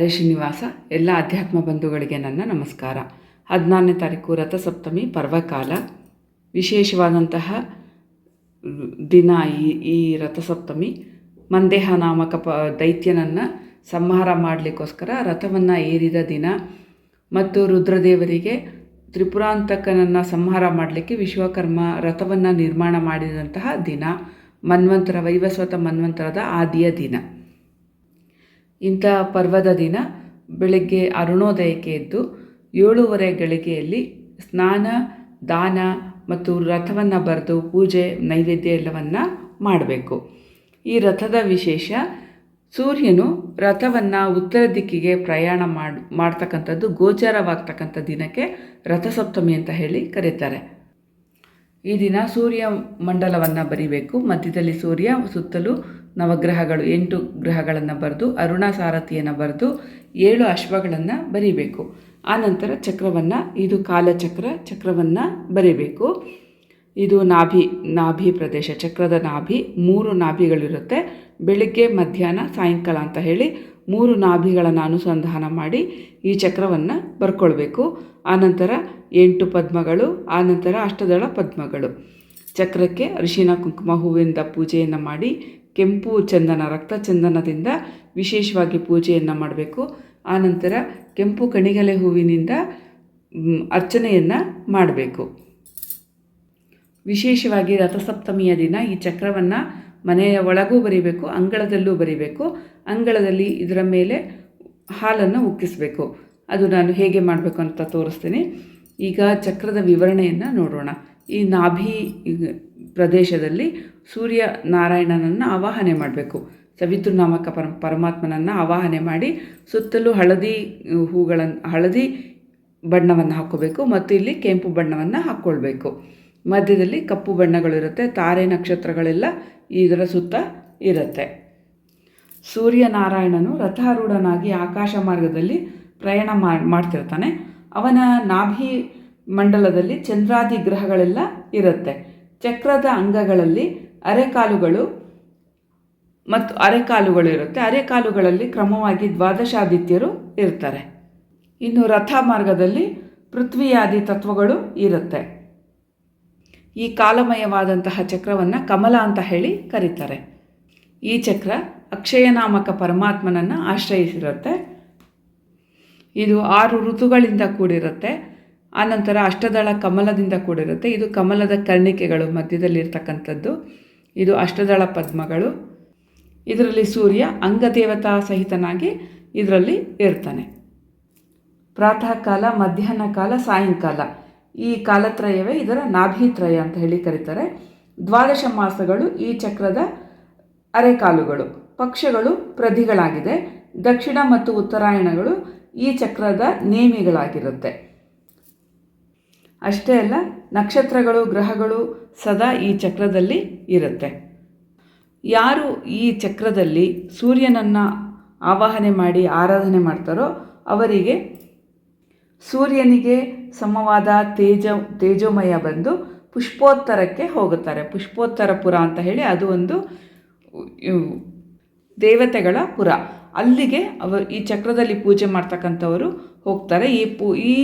ಹರೇ ಶ್ರೀನಿವಾಸ, ಎಲ್ಲ ಅಧ್ಯಾತ್ಮ ಬಂಧುಗಳಿಗೆ ನನ್ನ ನಮಸ್ಕಾರ. ಹದಿನಾರನೇ ತಾರೀಕು ರಥಸಪ್ತಮಿ ಪರ್ವಕಾಲ. ವಿಶೇಷವಾದಂತಹ ದಿನ ಈ ಈ ರಥಸಪ್ತಮಿ. ಮಂದೇಹ ನಾಮಕ ಪ, ದೈತ್ಯನನ್ನು ಸಂಹಾರ ಮಾಡಲಿಕ್ಕೋಸ್ಕರ ರಥವನ್ನು ಏರಿದ ದಿನ. ಮತ್ತು ರುದ್ರದೇವರಿಗೆ ತ್ರಿಪುರಾಂತಕನನ್ನು ಸಂಹಾರ ಮಾಡಲಿಕ್ಕೆ ವಿಶ್ವಕರ್ಮ ರಥವನ್ನು ನಿರ್ಮಾಣ ಮಾಡಿದಂತಹ ದಿನ. ಮನ್ವಂತರ, ವೈವಸ್ವತ ಮನ್ವಂತರದ ಆದಿಯ ದಿನ. ಇಂಥ ಪರ್ವದ ದಿನ ಬೆಳಗ್ಗೆ ಅರುಣೋದಯಕ್ಕೆ ಎದ್ದು ಏಳೂವರೆ ಗಳಿಗೆಯಲ್ಲಿ ಸ್ನಾನ, ದಾನ ಮತ್ತು ರಥವನ್ನು ಬರೆದು ಪೂಜೆ, ನೈವೇದ್ಯ ಎಲ್ಲವನ್ನು ಮಾಡಬೇಕು. ಈ ರಥದ ವಿಶೇಷ ಸೂರ್ಯನು ರಥವನ್ನು ಉತ್ತರ ದಿಕ್ಕಿಗೆ ಪ್ರಯಾಣ ಮಾಡಿ, ಮಾಡ್ತಕ್ಕಂಥದ್ದು, ಗೋಚರವಾಗ್ತಕ್ಕಂಥ ದಿನಕ್ಕೆ ರಥಸಪ್ತಮಿ ಅಂತ ಹೇಳಿ ಕರೀತಾರೆ. ಈ ದಿನ ಸೂರ್ಯ ಮಂಡಲವನ್ನು ಬರಿಬೇಕು. ಮಧ್ಯದಲ್ಲಿ ಸೂರ್ಯ, ಸುತ್ತಲೂ ನವಗ್ರಹಗಳು, ಎಂಟು ಗ್ರಹಗಳನ್ನು ಬರೆದು, ಅರುಣ ಸಾರಥಿಯನ್ನು ಬರೆದು, ಏಳು ಅಶ್ವಗಳನ್ನು ಬರಿಬೇಕು. ಆನಂತರ ಚಕ್ರವನ್ನು, ಇದು ಕಾಲಚಕ್ರ ಚಕ್ರವನ್ನು ಬರಿಬೇಕು. ಇದು ನಾಭಿ ನಾಭಿ ಪ್ರದೇಶ, ಚಕ್ರದ ನಾಭಿ, ಮೂರು ನಾಭಿಗಳಿರುತ್ತೆ. ಬೆಳಿಗ್ಗೆ, ಮಧ್ಯಾಹ್ನ, ಸಾಯಂಕಾಲ ಅಂತ ಹೇಳಿ ಮೂರು ನಾಭಿಗಳನ್ನು ಅನುಸಂಧಾನ ಮಾಡಿ ಈ ಚಕ್ರವನ್ನು ಬರ್ಕೊಳ್ಬೇಕು. ಆನಂತರ ಎಂಟು ಪದ್ಮಗಳು ಆನಂತರ ಅಷ್ಟದಳ ಪದ್ಮಗಳು. ಚಕ್ರಕ್ಕೆ ಅರಿಶಿನ, ಕುಂಕುಮ, ಹೂವಿಂದ ಪೂಜೆಯನ್ನು ಮಾಡಿ ಕೆಂಪು ಚಂದನ, ರಕ್ತ ಚಂದನದಿಂದ ವಿಶೇಷವಾಗಿ ಪೂಜೆಯನ್ನು ಮಾಡಬೇಕು. ಆನಂತರ ಕೆಂಪು ಕಣಿಗಲೆ ಹೂವಿನಿಂದ ಅರ್ಚನೆಯನ್ನು ಮಾಡಬೇಕು. ವಿಶೇಷವಾಗಿ ರಥಸಪ್ತಮಿಯ ದಿನ ಈ ಚಕ್ರವನ್ನು ಮನೆಯ ಒಳಗೂ ಬರಿಬೇಕು, ಅಂಗಳದಲ್ಲೂ ಬರಿಬೇಕು. ಅಂಗಳದಲ್ಲಿ ಇದರ ಮೇಲೆ ಹಾಲನ್ನು ಉಕ್ಕಿಸಬೇಕು. ಅದು ನಾನು ಹೇಗೆ ಮಾಡಬೇಕು ಅಂತ ತೋರಿಸ್ತೀನಿ. ಈಗ ಚಕ್ರದ ವಿವರಣೆಯನ್ನು ನೋಡೋಣ. ಈ ನಾಭಿ ಪ್ರದೇಶದಲ್ಲಿ ಸೂರ್ಯ ನಾರಾಯಣನನ್ನು ಆವಾಹನೆ ಮಾಡಬೇಕು. ಸವಿತೃ ನಾಮಕ ಪರ, ಪರಮಾತ್ಮನನ್ನು ಆವಾಹನೆ ಮಾಡಿ ಸುತ್ತಲೂ ಹಳದಿ ಹೂಗಳನ್ನು ಹಳದಿ ಬಣ್ಣವನ್ನು ಹಾಕ್ಕೋಬೇಕು ಮತ್ತು ಇಲ್ಲಿ ಕೆಂಪು ಬಣ್ಣವನ್ನು ಹಾಕ್ಕೊಳ್ಬೇಕು. ಮಧ್ಯದಲ್ಲಿ ಕಪ್ಪು ಬಣ್ಣಗಳಿರುತ್ತೆ ತಾರೆ ನಕ್ಷತ್ರಗಳೆಲ್ಲ ಇದರ ಸುತ್ತ ಇರುತ್ತೆ. ಸೂರ್ಯನಾರಾಯಣನು ರಥಾರೂಢನಾಗಿ ಆಕಾಶ ಮಾರ್ಗದಲ್ಲಿ ಪ್ರಯಾಣ ಮಾಡ್ತಿರ್ತಾನೆ. ಅವನ ನಾಭಿ ಮಂಡಲದಲ್ಲಿ ಚಂದ್ರಾದಿ ಗ್ರಹಗಳೆಲ್ಲ ಇರುತ್ತೆ. ಚಕ್ರದ ಅಂಗಗಳಲ್ಲಿ ಅರೆಕಾಲುಗಳು ಮತ್ತು ಅರೆಕಾಲುಗಳು ಇರುತ್ತೆ. ಅರೆಕಾಲುಗಳಲ್ಲಿ ಕ್ರಮವಾಗಿ ದ್ವಾದಶಾದಿತ್ಯರು ಇರ್ತಾರೆ. ಇನ್ನು ರಥ ಮಾರ್ಗದಲ್ಲಿ ಪೃಥ್ವಿಯಾದಿ ತತ್ವಗಳು ಇರುತ್ತೆ. ಈ ಕಾಲಮಯವಾದಂತಹ ಚಕ್ರವನ್ನು ಕಮಲ ಅಂತ ಹೇಳಿ ಕರೀತಾರೆ. ಈ ಚಕ್ರ ಅಕ್ಷಯನಾಮಕ ಪರಮಾತ್ಮನನ್ನು ಆಶ್ರಯಿಸಿರುತ್ತೆ. ಇದು ಆರು ಋತುಗಳಿಂದ ಕೂಡಿರುತ್ತೆ. ಆನಂತರ ಅಷ್ಟದಳ ಕಮಲದಿಂದ ಕೂಡಿರುತ್ತೆ. ಇದು ಕಮಲದ ಕರ್ಣಿಕೆಗಳು ಮಧ್ಯದಲ್ಲಿರ್ತಕ್ಕಂಥದ್ದು. ಇದು ಅಷ್ಟದಳ ಪದ್ಮಗಳು. ಇದರಲ್ಲಿ ಸೂರ್ಯ ಅಂಗದೇವತಾ ಸಹಿತನಾಗಿ ಇದರಲ್ಲಿ ಇರ್ತಾನೆ. ಪ್ರಾತಃ ಕಾಲ, ಮಧ್ಯಾಹ್ನ ಕಾಲ, ಸಾಯಂಕಾಲ. ಈ ಕಾಲತ್ರಯವೇ ಇದರ ನಾಭಿತ್ರಯ ಅಂತ ಹೇಳಿ ಕರೀತಾರೆ. ದ್ವಾದಶ ಮಾಸಗಳು ಈ ಚಕ್ರದ ಅರೆಕಾಲುಗಳು. ಪಕ್ಷಗಳು ಪ್ರಧಿಗಳಾಗಿದೆ. ದಕ್ಷಿಣ ಮತ್ತು ಉತ್ತರಾಯಣಗಳು ಈ ಚಕ್ರದ ನೇಮಿಗಳಾಗಿರುತ್ತೆ. ಅಷ್ಟೇ ಅಲ್ಲ, ನಕ್ಷತ್ರಗಳು, ಗ್ರಹಗಳು ಸದಾ ಈ ಚಕ್ರದಲ್ಲಿ ಇರುತ್ತೆ. ಯಾರು ಈ ಚಕ್ರದಲ್ಲಿ ಸೂರ್ಯನನ್ನು ಆವಾಹನೆ ಮಾಡಿ ಆರಾಧನೆ ಮಾಡ್ತಾರೋ ಅವರಿಗೆ ಸೂರ್ಯನಿಗೆ ಸಮವಾದ ತೇಜ, ತೇಜೋಮಯ ಬಂದು ಪುಷ್ಪೋತ್ತರಕ್ಕೆ ಹೋಗುತ್ತಾರೆ. ಪುಷ್ಪೋತ್ತರ ಪುರ ಅಂತ ಹೇಳಿ ಅದು ಒಂದು ದೇವತೆಗಳ ಪುರ. ಅಲ್ಲಿಗೆ ಅವ, ಈ ಚಕ್ರದಲ್ಲಿ ಪೂಜೆ ಮಾಡ್ತಕ್ಕಂಥವರು ಹೋಗ್ತಾರೆ. ಈ ಪೂ, ಈ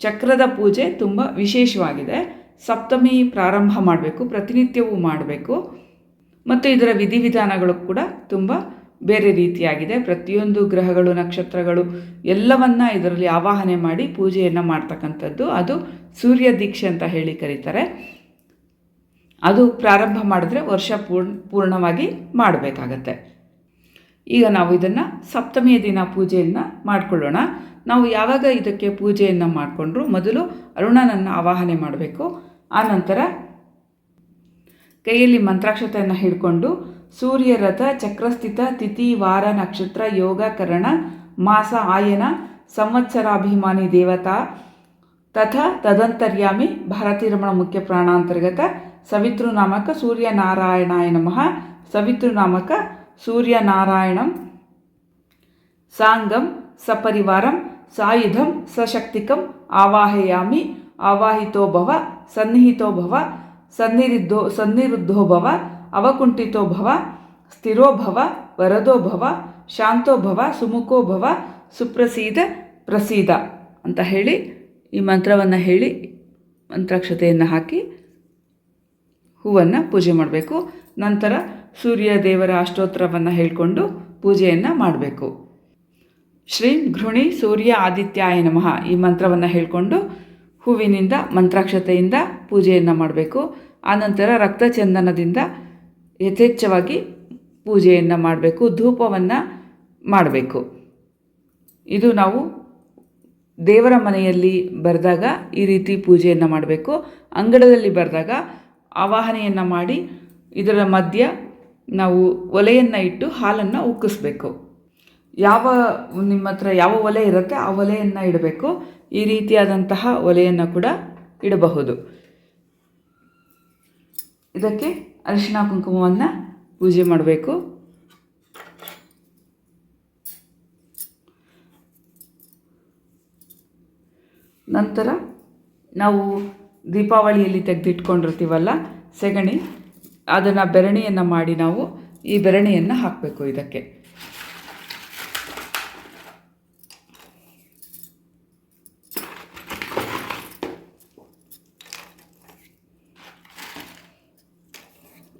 ಚಕ್ರದ ಪೂಜೆ ತುಂಬ ವಿಶೇಷವಾಗಿದೆ. ಸಪ್ತಮಿ ಪ್ರಾರಂಭ ಮಾಡಬೇಕು, ಪ್ರತಿನಿತ್ಯವೂ ಮಾಡಬೇಕು. ಮತ್ತು ಇದರ ವಿಧಿವಿಧಾನಗಳು ಕೂಡ ತುಂಬ ಬೇರೆ ರೀತಿಯಾಗಿದೆ. ಪ್ರತಿಯೊಂದು ಗ್ರಹಗಳು, ನಕ್ಷತ್ರಗಳು ಎಲ್ಲವನ್ನ ಇದರಲ್ಲಿ ಆವಾಹನೆ ಮಾಡಿ ಪೂಜೆಯನ್ನು ಮಾಡ್ತಕ್ಕಂಥದ್ದು. ಅದು ಸೂರ್ಯ ದೀಕ್ಷೆ ಅಂತ ಹೇಳಿ ಕರೀತಾರೆ. ಅದು ಪ್ರಾರಂಭ ಮಾಡಿದ್ರೆ ವರ್ಷ ಪೂರ್ಣ, ಪೂರ್ಣವಾಗಿ ಮಾಡಬೇಕಾಗತ್ತೆ. ಈಗ ನಾವು ಇದನ್ನು ಸಪ್ತಮಿಯ ದಿನ ಪೂಜೆಯನ್ನು ಮಾಡಿಕೊಳ್ಳೋಣ. ನಾವು ಯಾವಾಗ ಇದಕ್ಕೆ ಪೂಜೆಯನ್ನು ಮಾಡಿಕೊಂಡ್ರು? ಮೊದಲು ಅರುಣನನ್ನು ಆವಾಹನೆ ಮಾಡಬೇಕು. ಆನಂತರ ಕೈಯಲ್ಲಿ ಮಂತ್ರಾಕ್ಷತೆಯನ್ನು ಹಿಡ್ಕೊಂಡು ಸೂರ್ಯರಥ ಚಕ್ರಸ್ಥಿತ, ತಿಥಿ, ವಾರ, ನಕ್ಷತ್ರ, ಯೋಗ, ಕರಣ, ಮಾಸ, ಆಯನ, ಸಂವತ್ಸರಾಭಿಮಾನಿ, ದೇವತಾ, ತಥಾ, ತದಂತರ್ಯಾಮಿ, ಭಾರತೀರಮಣ ಮುಖ್ಯ ಪ್ರಾಣಾಂತರ್ಗತ, ಸವಿತೃನಾಮಕ ಸೂರ್ಯನಾರಾಯಣಾಯ ನಮಃ, ಸವಿತೃನಾಮಕ ಸೂರ್ಯನಾರಾಯಣಂ, ಸಾಂಗಂ, ಸಪರಿವಾರಂ, ಸಾಯುಧಂ, ಸಶಕ್ತಿಕಂ, ಆವಾಹಯಾಮಿ, ಆವಾಹಿತೋಭವ, ಸನ್ನಿಹಿತೋಭವ ಸನ್ನಿಹಿತೋ ಸನ್ನಿರುದ್ಧೋಭವ ಸನ್ನಿರುದ್ಧೋ ಸ್ಥಿರೋಭವ, ವರದೋಭವ, ಶಾಂತೋಭವ, ಸುಮುಖೋಭವ, ಸುಪ್ರಸೀದ, ಪ್ರಸೀದ ಅಂತ ಹೇಳಿ ಈ ಮಂತ್ರವನ್ನು ಹೇಳಿ ಮಂತ್ರಾಕ್ಷತೆಯನ್ನು ಹಾಕಿ ಹೂವನ್ನು ಪೂಜೆ ಮಾಡಬೇಕು. ನಂತರ ಸೂರ್ಯ ದೇವರ ಅಷ್ಟೋತ್ತರವನ್ನು ಹೇಳಿಕೊಂಡು ಪೂಜೆಯನ್ನು ಮಾಡಬೇಕು. ಶ್ರೀ ಘೃಣಿ ಸೂರ್ಯ ಆದಿತ್ಯಾಯ ನಮಃ ಈ ಮಂತ್ರವನ್ನು ಹೇಳಿಕೊಂಡು ಹೂವಿನಿಂದ, ಮಂತ್ರಾಕ್ಷತೆಯಿಂದ ಪೂಜೆಯನ್ನು ಮಾಡಬೇಕು. ಆನಂತರ ರಕ್ತಚಂದನದಿಂದ ಯಥೇಚ್ಛವಾಗಿ ಪೂಜೆಯನ್ನು ಮಾಡಬೇಕು, ಧೂಪವನ್ನು ಮಾಡಬೇಕು. ಇದು ನಾವು ದೇವರ ಮನೆಯಲ್ಲಿ ಬರೆದಾಗ ಈ ರೀತಿ ಪೂಜೆಯನ್ನು ಮಾಡಬೇಕು. ಅಂಗಡದಲ್ಲಿ ಬರೆದಾಗ ಆವಾಹನೆಯನ್ನು ಮಾಡಿ ಇದರ ಮಧ್ಯ ನಾವು ಒಲೆಯನ್ನು ಇಟ್ಟು ಹಾಲನ್ನು ಉಕ್ಕಿಸ್ಬೇಕು. ಯಾವ ನಿಮ್ಮ ಹತ್ರ ಯಾವ ಒಲೆ ಇರುತ್ತೆ ಆ ಒಲೆಯನ್ನು ಇಡಬೇಕು. ಈ ರೀತಿಯಾದಂತಹ ಒಲೆಯನ್ನು ಕೂಡ ಇಡಬಹುದು. ಇದಕ್ಕೆ ಅರಿಶಿನ ಕುಂಕುಮವನ್ನು ಪೂಜೆ ಮಾಡಬೇಕು. ನಂತರ ನಾವು ದೀಪಾವಳಿಯಲ್ಲಿ ತೆಗೆದಿಟ್ಕೊಂಡಿರ್ತೀವಲ್ಲ, ಸೆಗಣಿ. ಅದನ್ನು ಬೆರಣಿಯನ್ನು ಮಾಡಿ ನಾವು ಈ ಬೆರಣಿಯನ್ನು ಹಾಕಬೇಕು ಇದಕ್ಕೆ.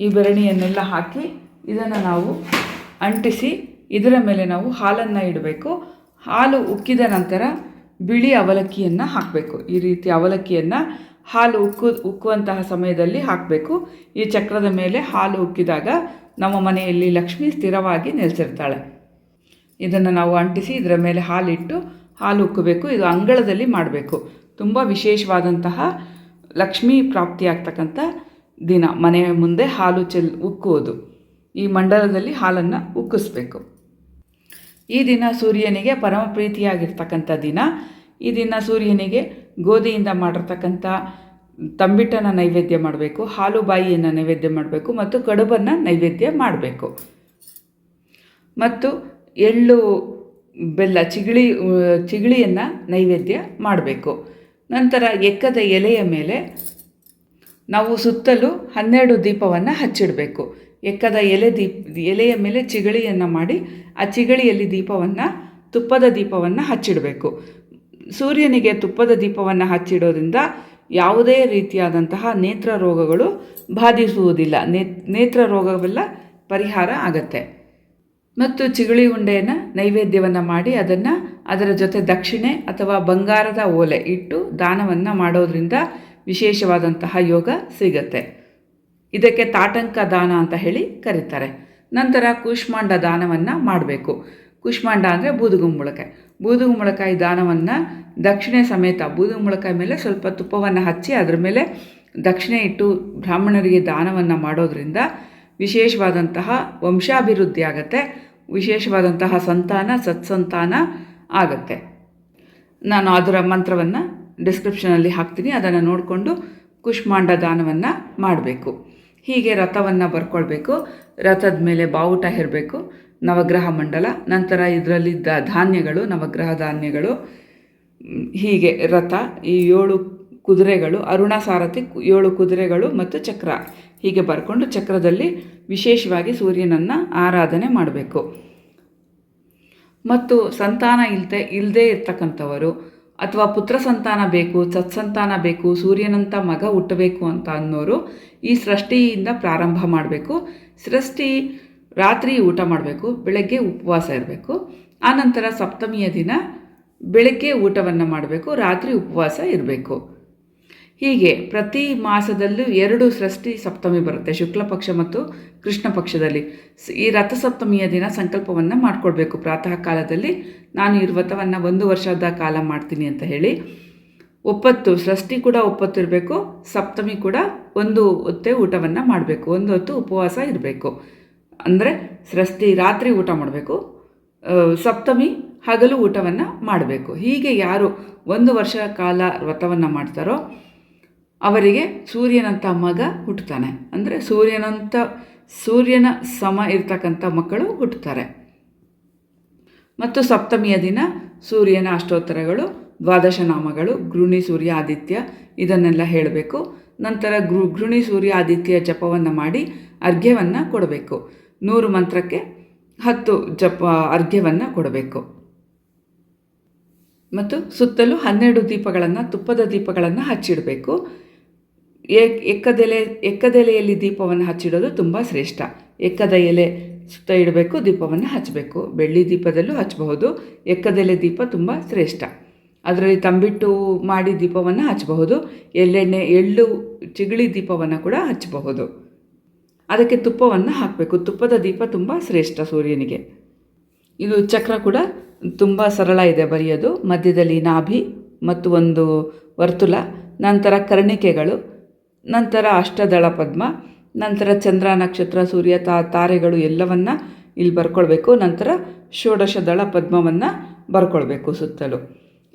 ಈ ಬೆರಣಿಯನ್ನೆಲ್ಲ ಹಾಕಿ ಇದನ್ನು ನಾವು ಅಂಟಿಸಿ ಇದರ ಮೇಲೆ ನಾವು ಹಾಲನ್ನು ಇಡಬೇಕು. ಹಾಲು ಉಕ್ಕಿದ ನಂತರ ಬಿಳಿ ಅವಲಕ್ಕಿಯನ್ನು ಹಾಕಬೇಕು. ಈ ರೀತಿ ಅವಲಕ್ಕಿಯನ್ನು ಹಾಲು ಉಕ್ಕು, ಉಕ್ಕುವಂತಹ ಸಮಯದಲ್ಲಿ ಹಾಕಬೇಕು. ಈ ಚಕ್ರದ ಮೇಲೆ ಹಾಲು ಉಕ್ಕಿದಾಗ ನಮ್ಮ ಮನೆಯಲ್ಲಿ ಲಕ್ಷ್ಮಿ ಸ್ಥಿರವಾಗಿ ನೆಲೆಸಿರ್ತಾಳೆ. ಇದನ್ನು ನಾವು ಅಂಟಿಸಿ ಇದರ ಮೇಲೆ ಹಾಲಿಟ್ಟು ಹಾಲು ಉಕ್ಕಬೇಕು ಇದು ಅಂಗಳದಲ್ಲಿ ಮಾಡಬೇಕು. ತುಂಬ ವಿಶೇಷವಾದಂತಹ ಲಕ್ಷ್ಮೀ ಪ್ರಾಪ್ತಿಯಾಗ್ತಕ್ಕಂಥ ದಿನ. ಮನೆಯ ಮುಂದೆ ಹಾಲು ಚೆಲ್, ಉಕ್ಕುವುದು. ಈ ಮಂಡಲದಲ್ಲಿ ಹಾಲನ್ನು ಉಕ್ಕಿಸ್ಬೇಕು. ಈ ದಿನ ಸೂರ್ಯನಿಗೆ ಪರಮ ಪ್ರೀತಿಯಾಗಿರ್ತಕ್ಕಂಥ ದಿನ. ಈ ದಿನ ಸೂರ್ಯನಿಗೆ ಗೋಧಿಯಿಂದ ಮಾಡಿರ್ತಕ್ಕಂಥ ತಂಬಿಟ್ಟನ ನೈವೇದ್ಯ ಮಾಡಬೇಕು, ಹಾಲು ಬಾಯಿಯನ್ನು ನೈವೇದ್ಯ ಮಾಡಬೇಕು ಮತ್ತು ಕಡುಬನ್ನು ನೈವೇದ್ಯ ಮಾಡಬೇಕು. ಮತ್ತು ಎಳ್ಳು, ಬೆಲ್ಲ, ಚಿಗಳಿ, ಚಿಗಳಿಯನ್ನು ನೈವೇದ್ಯ ಮಾಡಬೇಕು. ನಂತರ ಎಕ್ಕದ ಎಲೆಯ ಮೇಲೆ ನಾವು ಸುತ್ತಲೂ ಹನ್ನೆರಡು ದೀಪವನ್ನು ಹಚ್ಚಿಡಬೇಕು. ಎಕ್ಕದ ಎಲೆ ದೀಪ, ಎಲೆಯ ಮೇಲೆ ಚಿಗಳಿಯನ್ನು ಮಾಡಿ ಆ ಚಿಗಳಿಯಲ್ಲಿ ದೀಪವನ್ನು, ತುಪ್ಪದ ದೀಪವನ್ನು ಹಚ್ಚಿಡಬೇಕು. ಸೂರ್ಯನಿಗೆ ತುಪ್ಪದ ದೀಪವನ್ನು ಹಚ್ಚಿಡೋದ್ರಿಂದ ಯಾವುದೇ ರೀತಿಯಾದಂತಹ ನೇತ್ರ ರೋಗಗಳು ಬಾಧಿಸುವುದಿಲ್ಲ. ನೇತ್ರ ರೋಗವೆಲ್ಲ ಪರಿಹಾರ ಆಗತ್ತೆ. ಮತ್ತು ಚಿಗುಳಿ ಉಂಡೆಯನ್ನು ನೈವೇದ್ಯವನ್ನು ಮಾಡಿ ಅದನ್ನು ಅದರ ಜೊತೆ ದಕ್ಷಿಣೆ ಅಥವಾ ಬಂಗಾರದ ಓಲೆ ಇಟ್ಟು ದಾನವನ್ನು ಮಾಡೋದ್ರಿಂದ ವಿಶೇಷವಾದಂತಹ ಯೋಗ ಸಿಗತ್ತೆ. ಇದಕ್ಕೆ ತಾಟಂಕ ದಾನ ಅಂತ ಹೇಳಿ ಕರೀತಾರೆ. ನಂತರ ಕೂಷ್ಮಾಂಡ ದಾನವನ್ನು ಮಾಡಬೇಕು. ಕೂಷ್ಮಾಂಡ ಅಂದರೆ ಬೂದುಗುಂಬಳಕಾಯಿ ಬೂದುಗುಂಬಳಕಾಯಿ ದಾನವನ್ನು ದಕ್ಷಿಣೆ ಸಮೇತ, ಬೂದು ಬೂದುಗುಂಬಳಕಾಯಿ ಮೇಲೆ ಸ್ವಲ್ಪ ತುಪ್ಪವನ್ನು ಹಚ್ಚಿ ಅದರ ಮೇಲೆ ದಕ್ಷಿಣೆ ಇಟ್ಟು ಬ್ರಾಹ್ಮಣರಿಗೆ ದಾನವನ್ನು ಮಾಡೋದರಿಂದ ವಿಶೇಷವಾದಂತಹ ವಂಶಾಭಿವೃದ್ಧಿ ಆಗತ್ತೆ, ವಿಶೇಷವಾದಂತಹ ಸಂತಾನ, ಸತ್ಸಂತಾನ ಆಗತ್ತೆ. ನಾನು ಅದರ ಮಂತ್ರವನ್ನು ಡಿಸ್ಕ್ರಿಪ್ಷನಲ್ಲಿ ಹಾಕ್ತೀನಿ, ಅದನ್ನು ನೋಡಿಕೊಂಡು ಕುಷ್ಮಾಂಡ ದಾನವನ್ನು ಮಾಡಬೇಕು. ಹೀಗೆ ರಥವನ್ನು ಬರ್ಕೊಳ್ಬೇಕು, ರಥದ ಮೇಲೆ ಬಾವುಟ ಇರಬೇಕು ನವಗ್ರಹ ಮಂಡಲ, ನಂತರ ಇದರಲ್ಲಿ ಧಾನ್ಯಗಳು, ನವಗ್ರಹ ಧಾನ್ಯಗಳು ಹೀಗೆ ರಥ, ಈ ಏಳು ಕುದುರೆಗಳು, ಅರುಣ ಸಾರಥಿ ಏಳು ಕುದುರೆಗಳು ಮತ್ತು ಚಕ್ರ. ಹೀಗೆ ಬರ್ಕೊಂಡು ಚಕ್ರದಲ್ಲಿ ವಿಶೇಷವಾಗಿ ಸೂರ್ಯನನ್ನು ಆರಾಧನೆ ಮಾಡಬೇಕು. ಮತ್ತು ಸಂತಾನ ಇಲ್ಲದೆ ಇಲ್ಲದೇ ಇರ್ತಕ್ಕಂಥವರು, ಅಥವಾ ಪುತ್ರ ಸಂತಾನ ಬೇಕು ಸತ್ಸಂತಾನ ಬೇಕು ಸೂರ್ಯನಂಥ ಮಗ ಹುಟ್ಟಬೇಕು ಅಂತ ಅನ್ನೋರು ಈ ಸೃಷ್ಟಿಯಿಂದ ಪ್ರಾರಂಭ ಮಾಡಬೇಕು. ಸೃಷ್ಟಿ ರಾತ್ರಿ ಊಟ ಮಾಡಬೇಕು, ಬೆಳಗ್ಗೆ ಉಪವಾಸ ಇರಬೇಕು. ಆನಂತರ ಸಪ್ತಮಿಯ ದಿನ ಬೆಳಗ್ಗೆ ಊಟವನ್ನು ಮಾಡಬೇಕು, ರಾತ್ರಿ ಉಪವಾಸ ಇರಬೇಕು. ಹೀಗೆ ಪ್ರತಿ ಮಾಸದಲ್ಲೂ ಎರಡು ಸೃಷ್ಟಿ ಸಪ್ತಮಿ ಬರುತ್ತೆ, ಶುಕ್ಲ ಪಕ್ಷ ಮತ್ತು ಕೃಷ್ಣ ಪಕ್ಷದಲ್ಲಿ. ಈ ರಥಸಪ್ತಮಿಯ ದಿನ ಸಂಕಲ್ಪವನ್ನು ಮಾಡಿಕೊಡ್ಬೇಕು. ಪ್ರಾತಃ ಕಾಲದಲ್ಲಿ ನಾನು ಈ ವ್ರತವನ್ನು ಒಂದು ವರ್ಷದ ಕಾಲ ಮಾಡ್ತೀನಿ ಅಂತ ಹೇಳಿ, ಒಪ್ಪತ್ತು, ಸೃಷ್ಟಿ ಕೂಡ ಒಪ್ಪತ್ತು ಇರಬೇಕು ಸಪ್ತಮಿ ಕೂಡ ಒಂದು ಹೊತ್ತೇ ಊಟವನ್ನು ಮಾಡಬೇಕು, ಒಂದು ಹೊತ್ತು ಉಪವಾಸ ಇರಬೇಕು. ಅಂದರೆ ಸೃಷ್ಟಿ ರಾತ್ರಿ ಊಟ ಮಾಡಬೇಕು ಸಪ್ತಮಿ ಹಗಲು ಊಟವನ್ನು ಮಾಡಬೇಕು. ಹೀಗೆ ಯಾರು ಒಂದು ವರ್ಷ ಕಾಲ ವ್ರತವನ್ನು ಮಾಡ್ತಾರೋ ಅವರಿಗೆ ಸೂರ್ಯನಂಥ ಮಗ ಹುಟ್ಟುತ್ತಾನೆ. ಅಂದರೆ ಸೂರ್ಯನಂಥ ಸೂರ್ಯನ ಸಮ ಇರ್ತಕ್ಕಂಥ ಮಕ್ಕಳು ಹುಟ್ಟುತ್ತಾರೆ. ಮತ್ತು ಸಪ್ತಮಿಯ ದಿನ ಸೂರ್ಯನ ಅಷ್ಟೋತ್ತರಗಳು, ದ್ವಾದಶ ನಾಮಗಳು ಗೃಣಿ ಸೂರ್ಯ ಆದಿತ್ಯ ಇದನ್ನೆಲ್ಲ ಹೇಳಬೇಕು. ನಂತರ ಗೃ ಗೃಣಿ ಸೂರ್ಯ ಆದಿತ್ಯ ಜಪವನ್ನು ಮಾಡಿ ಅರ್ಘ್ಯವನ್ನು ಕೊಡಬೇಕು. ನೂರು ಮಂತ್ರಕ್ಕೆ ಹತ್ತು ಜಪ, ಅರ್ಘ್ಯವನ್ನು ಕೊಡಬೇಕು. ಮತ್ತು ಸುತ್ತಲೂ ಹನ್ನೆರಡು ದೀಪಗಳನ್ನು, ತುಪ್ಪದ ದೀಪಗಳನ್ನು ಹಚ್ಚಿಡಬೇಕು. ಎಕ್ಕದೆಲೆ, ಎಕ್ಕದೆಲೆಯಲ್ಲಿ ದೀಪವನ್ನು ಹಚ್ಚಿಡೋದು ತುಂಬ ಶ್ರೇಷ್ಠ. ಎಕ್ಕದ ಎಲೆ ಸುತ್ತ ಇಡಬೇಕು, ದೀಪವನ್ನು ಹಚ್ಚಬೇಕು ಬೆಳ್ಳಿ ದೀಪದಲ್ಲೂ ಹಚ್ಚಬಹುದು ಎಕ್ಕದೆಲೆ ದೀಪ ತುಂಬ ಶ್ರೇಷ್ಠ. ಅದರಲ್ಲಿ ತಂಬಿಟ್ಟು ಮಾಡಿ ದೀಪವನ್ನು ಹಚ್ಚಬಹುದು ಎಳ್ಳೆಣ್ಣೆ, ಎಳ್ಳು, ಚಿಗಳಿ ದೀಪವನ್ನು ಕೂಡ ಹಚ್ಚಬಹುದು ಅದಕ್ಕೆ ತುಪ್ಪವನ್ನು ಹಾಕಬೇಕು. ತುಪ್ಪದ ದೀಪ ತುಂಬ ಶ್ರೇಷ್ಠ ಸೂರ್ಯನಿಗೆ. ಇದು ಚಕ್ರ ಕೂಡ ತುಂಬ ಸರಳ ಇದೆ ಬರೆಯೋದು. ಮಧ್ಯದಲ್ಲಿ ನಾಭಿ ಮತ್ತು ಒಂದು ವರ್ತುಲ, ನಂತರ ಕರ್ಣಿಕೆಗಳು, ನಂತರ ಅಷ್ಟದಳ ಪದ್ಮ, ನಂತರ ಚಂದ್ರ ನಕ್ಷತ್ರ, ಸೂರ್ಯ ತಾ, ತಾರೆಗಳು ಎಲ್ಲವನ್ನು ಇಲ್ಲಿ ಬರ್ಕೊಳ್ಬೇಕು. ನಂತರ ಷೋಡಶದಳ ಪದ್ಮವನ್ನು ಬರ್ಕೊಳ್ಬೇಕು ಸುತ್ತಲೂ.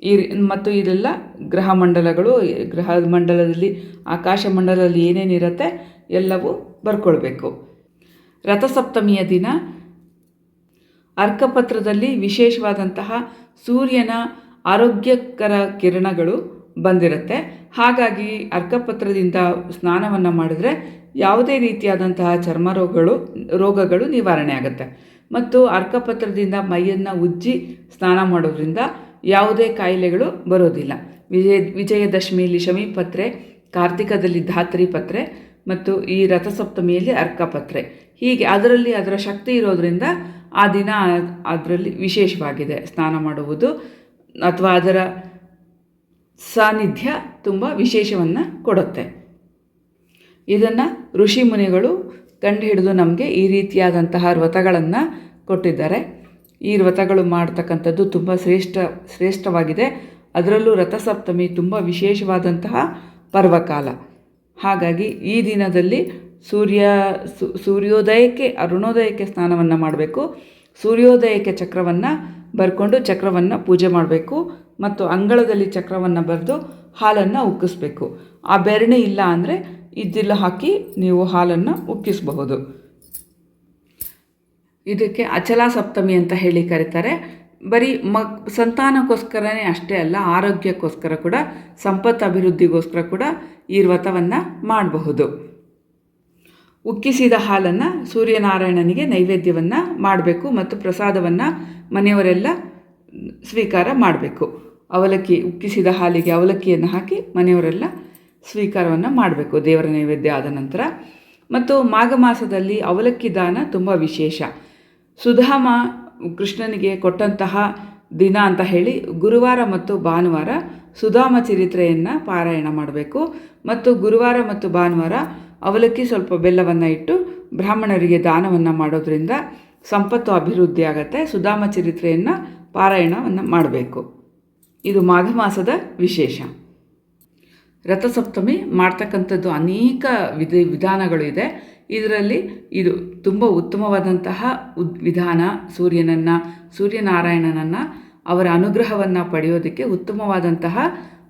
ಈ ಮತ್ತು ಇದೆಲ್ಲ ಗ್ರಹ ಮಂಡಲಗಳು, ಗ್ರಹ ಮಂಡಲದಲ್ಲಿ, ಆಕಾಶ ಮಂಡಲದಲ್ಲಿ ಏನೇನಿರುತ್ತೆ ಎಲ್ಲವೂ ಬರ್ಕೊಳ್ಬೇಕು. ರಥಸಪ್ತಮಿಯ ದಿನ, ಅರ್ಕಪತ್ರದಲ್ಲಿ ವಿಶೇಷವಾದಂತಹ ಸೂರ್ಯನ ಆರೋಗ್ಯಕರ ಕಿರಣಗಳು ಬಂದಿರುತ್ತೆ. ಹಾಗಾಗಿ ಅರ್ಕಪತ್ರದಿಂದ ಸ್ನಾನವನ್ನು ಮಾಡಿದ್ರೆ ಯಾವುದೇ ರೀತಿಯಾದಂತಹ ಚರ್ಮ ರೋಗಗಳು ರೋಗಗಳು ನಿವಾರಣೆ ಆಗುತ್ತೆ. ಮತ್ತು ಅರ್ಕಪತ್ರದಿಂದ ಮೈಯನ್ನು ಉಜ್ಜಿ ಸ್ನಾನ ಮಾಡೋದ್ರಿಂದ ಯಾವುದೇ ಕಾಯಿಲೆಗಳು ಬರೋದಿಲ್ಲ. ವಿಜಯ, ವಿಜಯದಶಮಿಯಲ್ಲಿ ಶಮೀಪತ್ರೆ ಕಾರ್ತಿಕದಲ್ಲಿ ಧಾತ್ರಿ ಪತ್ರೆ ಮತ್ತು ಈ ರಥಸಪ್ತಮಿಯಲ್ಲಿ ಅರ್ಕಪತ್ರೆ. ಹೀಗೆ ಅದರಲ್ಲಿ ಅದರ ಶಕ್ತಿ ಇರೋದರಿಂದ ಆ ದಿನ ಅದರಲ್ಲಿ ವಿಶೇಷವಾಗಿದೆ ಸ್ನಾನ ಮಾಡುವುದು ಅಥವಾ ಅದರ ಸಾನ್ನಿಧ್ಯ ತುಂಬ ವಿಶೇಷವನ್ನು ಕೊಡುತ್ತೆ. ಇದನ್ನು ಋಷಿ ಮುನಿಗಳು ಕಂಡುಹಿಡಿದು ನಮಗೆ ಈ ರೀತಿಯಾದಂತಹ ವ್ರತಗಳನ್ನು ಕೊಟ್ಟಿದ್ದಾರೆ. ಈ ವ್ರತಗಳು ಮಾಡ್ತಕ್ಕಂಥದ್ದು ತುಂಬ ಶ್ರೇಷ್ಠ, ಶ್ರೇಷ್ಠವಾಗಿದೆ. ಅದರಲ್ಲೂ ರಥಸಪ್ತಮಿ ತುಂಬ ವಿಶೇಷವಾದಂತಹ ಪರ್ವಕಾಲ. ಹಾಗಾಗಿ ಈ ದಿನದಲ್ಲಿ ಸೂರ್ಯ ಸೂರ್ಯೋದಯಕ್ಕೆ, ಅರುಣೋದಯಕ್ಕೆ ಸ್ನಾನವನ್ನು ಮಾಡಬೇಕು. ಸೂರ್ಯೋದಯಕ್ಕೆ ಚಕ್ರವನ್ನು ಬರ್ಕೊಂಡು ಚಕ್ರವನ್ನು ಪೂಜೆ ಮಾಡಬೇಕು. ಮತ್ತು ಅಂಗಳದಲ್ಲಿ ಚಕ್ರವನ್ನು ಬರೆದು ಹಾಲನ್ನು ಉಕ್ಕಿಸ್ಬೇಕು. ಆ ಬೆರಣೆ ಇಲ್ಲ ಅಂದರೆ ಇದ್ದಿಲ್ಲ ಹಾಕಿ ನೀವು ಹಾಲನ್ನು ಉಕ್ಕಿಸಬಹುದು. ಇದಕ್ಕೆ ಅಚಲ ಸಪ್ತಮಿ ಅಂತ ಹೇಳಿ ಕರೀತಾರೆ. ಬರೀ ಮ ಸಂತಾನಕ್ಕೋಸ್ಕರನೇ ಅಷ್ಟೇ ಅಲ್ಲ, ಆರೋಗ್ಯಕ್ಕೋಸ್ಕರ ಕೂಡ, ಸಂಪತ್ತು ಅಭಿವೃದ್ಧಿಗೋಸ್ಕರ ಕೂಡ ಈ ವ್ರತವನ್ನು ಮಾಡಬಹುದು. ಉಕ್ಕಿಸಿದ ಹಾಲನ್ನು ಸೂರ್ಯನಾರಾಯಣನಿಗೆ ನೈವೇದ್ಯವನ್ನು ಮಾಡಬೇಕು ಮತ್ತು ಪ್ರಸಾದವನ್ನು ಮನೆಯವರೆಲ್ಲ ಸ್ವೀಕಾರ ಮಾಡಬೇಕು. ಅವಲಕ್ಕಿ, ಉಕ್ಕಿಸಿದ ಹಾಲಿಗೆ ಅವಲಕ್ಕಿಯನ್ನು ಹಾಕಿ ಮನೆಯವರೆಲ್ಲ ಸ್ವೀಕಾರವನ್ನು ಮಾಡಬೇಕು ದೇವರ ನೈವೇದ್ಯ ಆದ ನಂತರ. ಮತ್ತು ಮಾಘ ಮಾಸದಲ್ಲಿ ಅವಲಕ್ಕಿ ದಾನ ತುಂಬ ವಿಶೇಷ. ಸುಧಾಮ ಕೃಷ್ಣನಿಗೆ ಕೊಟ್ಟಂತಹ ದಿನ ಅಂತ ಹೇಳಿ ಗುರುವಾರ ಮತ್ತು ಭಾನುವಾರ ಸುಧಾಮ ಚರಿತ್ರೆಯನ್ನು ಪಾರಾಯಣ ಮಾಡಬೇಕು. ಮತ್ತು ಗುರುವಾರ ಮತ್ತು ಭಾನುವಾರ ಅವಲಕ್ಕಿ ಸ್ವಲ್ಪ ಬೆಲ್ಲವನ್ನು ಇಟ್ಟು ಬ್ರಾಹ್ಮಣರಿಗೆ ದಾನವನ್ನು ಮಾಡೋದ್ರಿಂದ ಸಂಪತ್ತು ಅಭಿವೃದ್ಧಿ ಆಗುತ್ತೆ. ಸುಧಾಮ ಚರಿತ್ರೆಯನ್ನು ಪಾರಾಯಣವನ್ನು ಮಾಡಬೇಕು. ಇದು ಮಾಘ ಮಾಸದ ವಿಶೇಷ. ರಥಸಪ್ತಮಿ ಮಾಡ್ತಕ್ಕಂಥದ್ದು ಅನೇಕ ವಿಧ ವಿಧಾನಗಳು ಇದೆ. ಇದರಲ್ಲಿ ಇದು ತುಂಬ ಉತ್ತಮವಾದಂತಹ ಉದ್ ವಿಧಾನ. ಸೂರ್ಯನನ್ನು, ಸೂರ್ಯನಾರಾಯಣನನ್ನು ಅವರ ಅನುಗ್ರಹವನ್ನು ಪಡೆಯೋದಕ್ಕೆ ಉತ್ತಮವಾದಂತಹ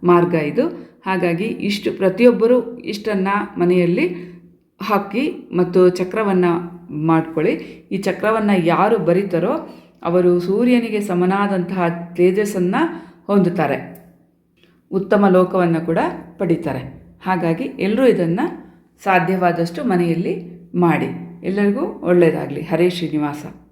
ಮಾರ್ಗ ಇದು. ಹಾಗಾಗಿ ಇಷ್ಟು ಪ್ರತಿಯೊಬ್ಬರೂ ಇಷ್ಟನ್ನು ಮನೆಯಲ್ಲಿ ಹಾಕಿ ಮತ್ತು ಚಕ್ರವನ್ನು ಮಾಡ್ಕೊಳ್ಳಿ. ಈ ಚಕ್ರವನ್ನು ಯಾರು ಬರೀತಾರೋ ಅವರು ಸೂರ್ಯನಿಗೆ ಸಮನಾದಂತಹ ತೇಜಸ್ಸನ್ನು ಹೊಂದುತ್ತಾರೆ. ಉತ್ತಮ ಲೋಕವನ್ನು ಕೂಡ ಪಡಿತಾರೆ. ಹಾಗಾಗಿ ಎಲ್ಲರೂ ಇದನ್ನು ಸಾಧ್ಯವಾದಷ್ಟು ಮನೆಯಲ್ಲಿ ಮಾಡಿ. ಎಲ್ಲರಿಗೂ ಒಳ್ಳೆಯದಾಗಲಿ ಹರೇ ಶ್ರೀನಿವಾಸ.